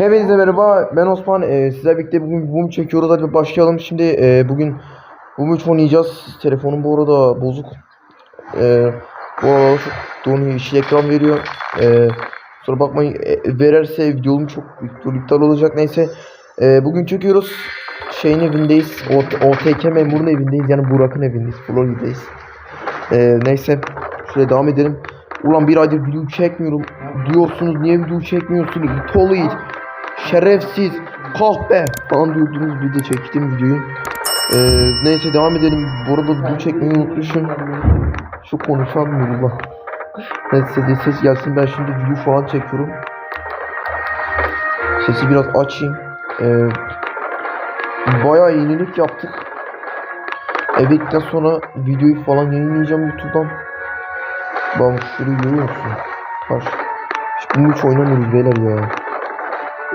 Hepinize merhaba. Ben Osman. Ee, sizlerle birlikte bugün boom çekiyoruz. Hadi başlayalım. Şimdi ee, bugün boom 3 oynayacağız telefonum bu arada bozuk. Ee, bu arada çok donuyor işi ekran veriyor. Ee, sonra bakmayın. E, verirse videom çok iptal olacak. Neyse. Ee, bugün çekiyoruz. Şeyin evindeyiz. O- OTK memurun evindeyiz. Yani Burak'ın evindeyiz. Florida'dayız ee, neyse. Şöyle devam edelim. Ulan bir aydır video çekmiyorum. Diyorsunuz. Niye video çekmiyorsunuz? Tolit şerefsiz. Kahpe falan diyordunuz bir de çektim videoyu. Ee, neyse devam edelim. Bu arada çekmeyi unutmuşum. Şu konuşamıyorum lan neyse de ses gelsin. Ben şimdi video falan çekiyorum. Sesi biraz açayım. Ee, bayağı yenilik yaptık. Evet'ten sonra videoyu falan yayınlayacağım YouTube'dan. Bak şurayı görüyor musun? Taş. Hiç bunu hiç oynamıyoruz beyler ya.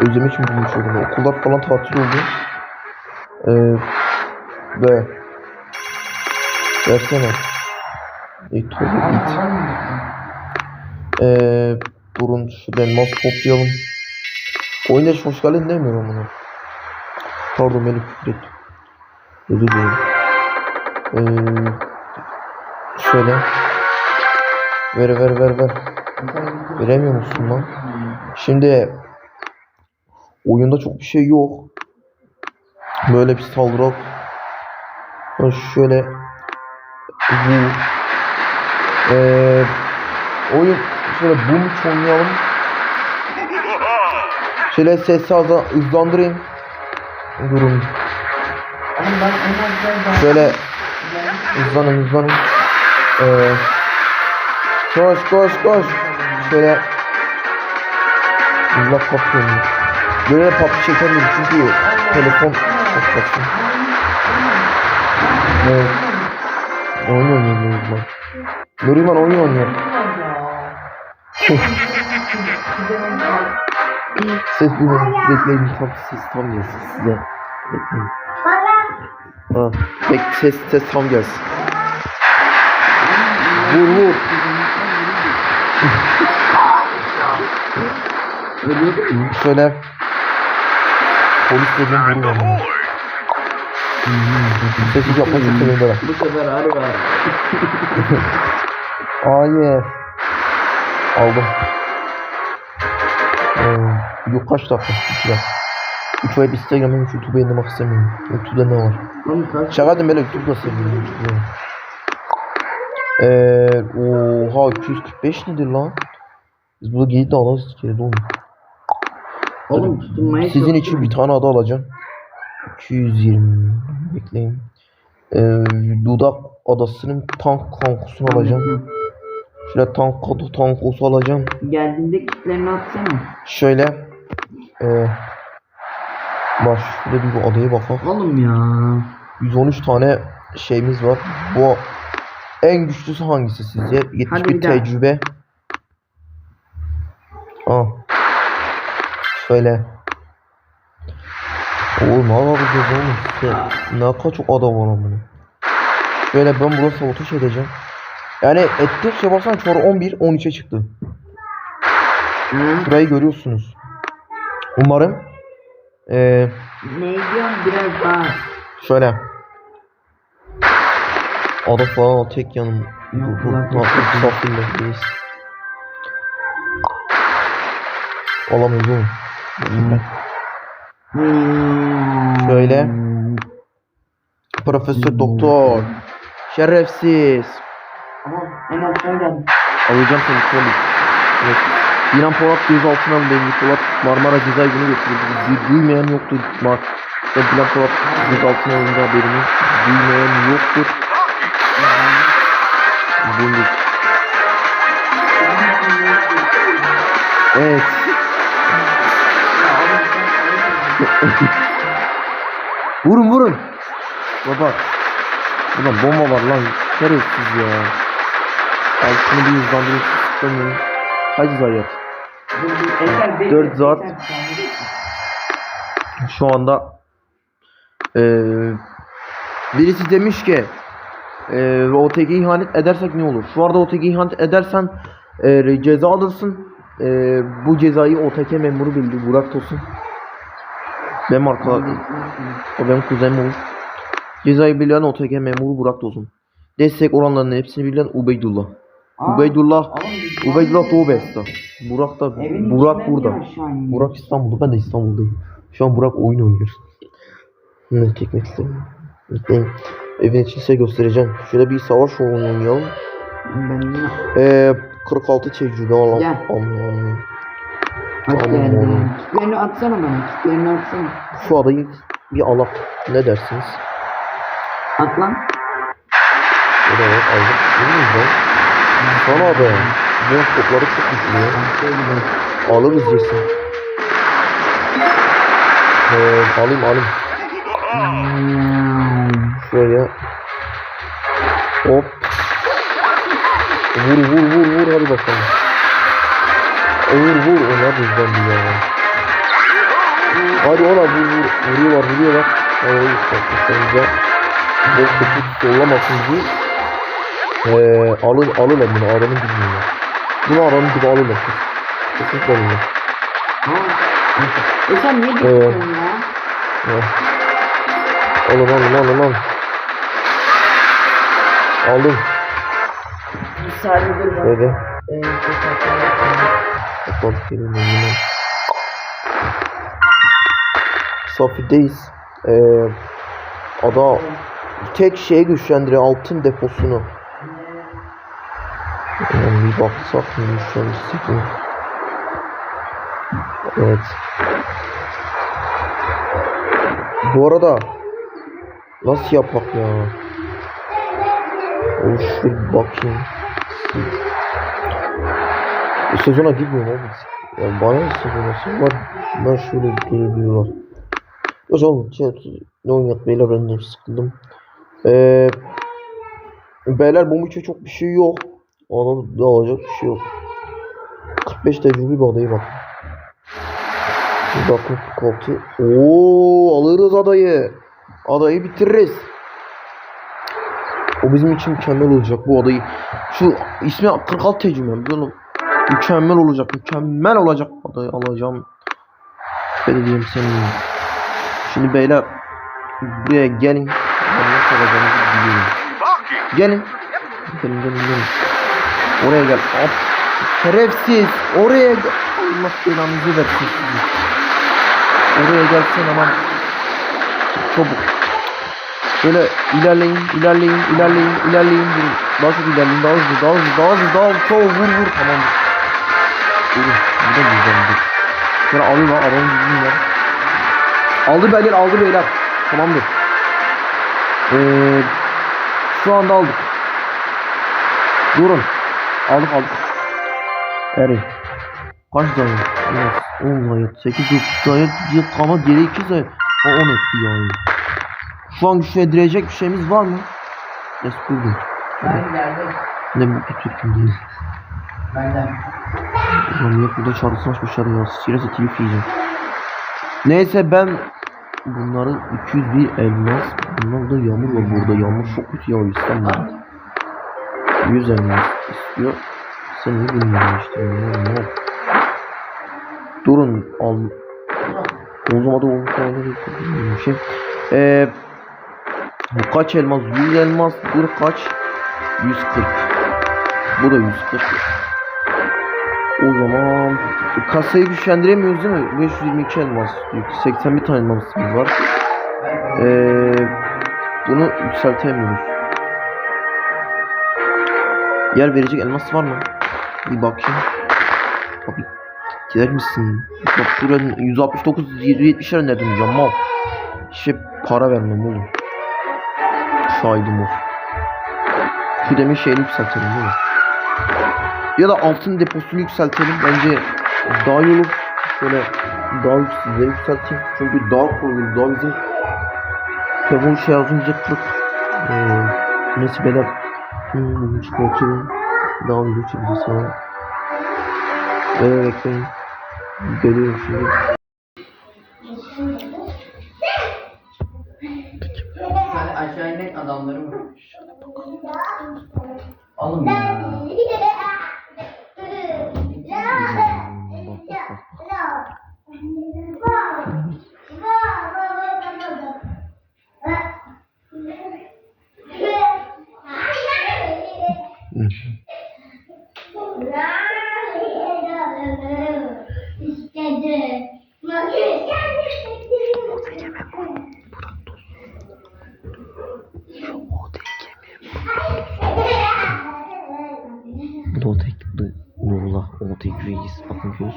Bunu hiç oynamayı. Okullar falan tatil oldu. Ee, ve Versene. E, tabii git. Ee, durun şu elmas toplayalım. Oyuna hiç hoş geldin demiyorum bunu. Pardon beni küfür ettim. Özür dilerim. Ee, şöyle. Ver ver ver ver. Veremiyor musun lan? Şimdi oyunda çok bir şey yok. Böyle bir saldırı. Şöyle bu ee, oyun şöyle üç oynayalım. Şöyle sesi hızlandırayım. Durun. Şöyle hızlanın hızlanın. Ee, Koş koş koş. Şöyle Allah kapıyorum. Böyle pop çekemiyorum çünkü telefon çok kasıyor. Evet. Oyun oynuyor Nuriman. Nuriman oyun oynuyor. ses duymadım. Bekleyin tam ses tam gelsin size. Bekleyin. Ha, bek ses ses tam gelsin. Vur vur. Şöyle polis dediğim vuruyor ama. Sesi yapmak çok sevindim Bu sefer harbi var. Aa yes. Aldım. Ee, yok kaç dakika? 2 dakika. 3 ay Instagram'ın YouTube'a yayınlamak istemiyorum. YouTube'da ne var? Şaka değil böyle YouTube'da seviyorum. YouTube'da. Eee oha 245 nedir lan? Biz burada geyik de alırız kere oğlum. Oğlum tutunmaya Sizin için bir tane ada alacağım. 220 bekleyin. Ee, Dudak adasının tank kankusunu alacağım. Şöyle tank kodu tankosu alacağım. Geldiğinde kitlerini atsana. Şöyle ee, Bak şurada bir bu adaya bakalım. Oğlum ya. 113 tane şeyimiz var. Bu en güçlüsü hangisi sizce? 71 Hadi bir daha. tecrübe. Aa. Şöyle. Oğlum ne yapacağız oğlum size? Ne kadar çok ada var amına. Şöyle ben burada sabotaj edeceğim. Yani ettikçe baksana sonra 11 13'e çıktı. Ha? Burayı görüyorsunuz. Umarım eee Ne diyorsun biraz daha. Şöyle. Ada falan al tek yanım. Bu. Olamayız oğlum. Şöyle. Profesör doktor. Şerefsiz. Alacağım seni Solid. Evet. İnan Polat gözaltına alındı. Emre Polat Marmara cezaevine götürüldü. Du- duymayan yoktur. Mar ve Dilan Polat gözaltına alındı haberini. Duymayan yoktur. Bunu Evet. vurun vurun. Baba. Ulan bomba var lan. Şerefsiz ya. Al şunu bir hızlandırayım. Sıklamıyorum. Kaç zayiat? Dört zat. Şu anda eee birisi demiş ki eee OTG ihanet edersek ne olur? Şu arada OTG ihanet edersen eee ceza alırsın. Ee, bu cezayı OTK memuru bildi. Burak Tosun. Benim arkadaşım. O benim kuzenim olur. Cezayı bilen OTK memuru Burak Tosun. Destek oranlarının hepsini bilen Ubeydullah. Aa, Ubeydullah. oğlum Ubeydullah Doğu Besta. Burak da Evin Burak burada. Burak İstanbul'da ben de İstanbul'dayım. Şu an Burak oyun oynuyor. Ne çekmek istemiyorum. Bekleyin. Evin için size göstereceğim. Şöyle bir savaş oyunu oynayalım. Ben Ee, 46 tecrübe alalım. Gel. Anladım. Hoş geldin. oğlum. Kitlerini atsana bana. Kitlerini atsana. Şu adayı bir alak. Ne dersiniz? At lan. Evet mi ben? Sana da. Bu topları çok güçlü ya. Alırız yesin. Ee, alayım alayım. Şöyle. Hop. Vur vur vur vur hadi bakalım. Vur vur ona bizden bir ya. Hadi ona vur vur. Vuruyorlar vuruyorlar. Vur işte. Boş topuk sollamasın diye. Ee, alın, alırlar bunu adamın dibine. Bunu adamın dibi alırlar. Kesinlikle alırlar. E sen niye geçiyorsun ya? Ya. Alın alın alın alın. Aldım. Bir saniye dur bak. Şöyle. Ee, Kapat gelin önüne. Safi'deyiz. Ee, ada tek şey güçlendiriyor altın deposunu. Yani bir baksak mı güçlendirsek mi? Evet. Bu arada nasıl yapak ya? O şu bakayım. Bu sezona girmiyorum oğlum. Ya bana ne sezona var? Ben şöyle görebiliyorlar. O zaman ne oynayak beyler ben de sıkıldım. Ee, beyler bu maçta çok bir şey yok. Ona da alacak bir şey yok. 45 tecrübe bir adayı bak. Bakın 46. Oo alırız adayı. Adayı bitiririz. O bizim için mükemmel olacak bu adayı. Şu ismi 46 tecrübe biliyor musun? Mükemmel olacak, mükemmel olacak adayı alacağım. Ben diyeyim senin. Şimdi beyler buraya gelin. Gelin. Gelin gelin gelin. Oraya gel. Hop. Şerefsiz. Oraya gel. Allah belanızı versin. Oraya gelsen aman. Çabuk. Böyle ilerleyin, ilerleyin, ilerleyin, ilerleyin. Daha çok ilerleyin, daha hızlı, daha hızlı, daha hızlı, daha hızlı. Çabuk vur vur. Tamam. Durun. Bu da güzeldir. Şöyle alıyorlar, adamın düzgün var. Aldı beyler, aldı beyler. Tamamdır. Ee, şu anda aldık. Durun. Aldık aldık. Eri. Kaç zayıf? Evet. 10 zayıf. 8 zayıf. Yıkama geri 2 zayıf. O 10 etti yani. Şu an güçlendirecek bir şeyimiz var mı? Yes kurdum. Ben geldim. Ne mutlu Türk'üm değil. Benden. Ulan yok burada çağrısını açmışlar ya. Sirese telif yiyeceğim. Neyse ben bunları 201 elmas. Bunlar da yağmur var burada. Yağmur çok kötü yağıyor İstanbul'da. 100 elmas istiyor. Sen ne bilmiyorum işte. Ne? Durun al. O zaman da olmuş bir şey. Ee, bu kaç elmas? 100 elmas. Bu kaç? 140. Bu da 140. O zaman kasayı güçlendiremiyoruz değil mi? 522 elmas diyor. 81 tane elmasımız var. Ee, bunu yükseltemiyoruz. Yer verecek elmas var mı? Bir bakayım. Abi gider misin? Bak şuraya 169 770 lira nereden bulacağım mal. Şey para vermem oğlum. Şahidim olsun. Şu demir şeyini yükseltelim değil mi? Ya da altın deposunu yükseltelim. Bence daha iyi olur. Şöyle daha yükselteyim, yükselteyim. Çünkü daha kolay Daha bizim telefon şey az önce kırık. Ee, neyse beyler. Hmm, çıkartıyorum. Daha video çekeceğiz sonra. Beyler bekleyin. Geliyorum şimdi. Aşağı inek adamları var. Oğlum ya. Notek Nurullah Otek Reis bakıyoruz.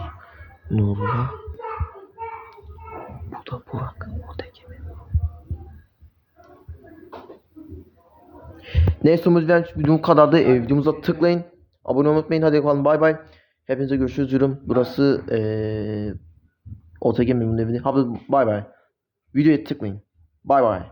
Nurullah Bu da Burak Otek Neyse umut videom kadardı. E, videomuza tıklayın. Abone olmayı unutmayın. Hadi bakalım bay bay. Hepinize görüşürüz diyorum. Burası eee OTG memnun evini. Hadi bay bay. Videoya tıklayın. Bay bay.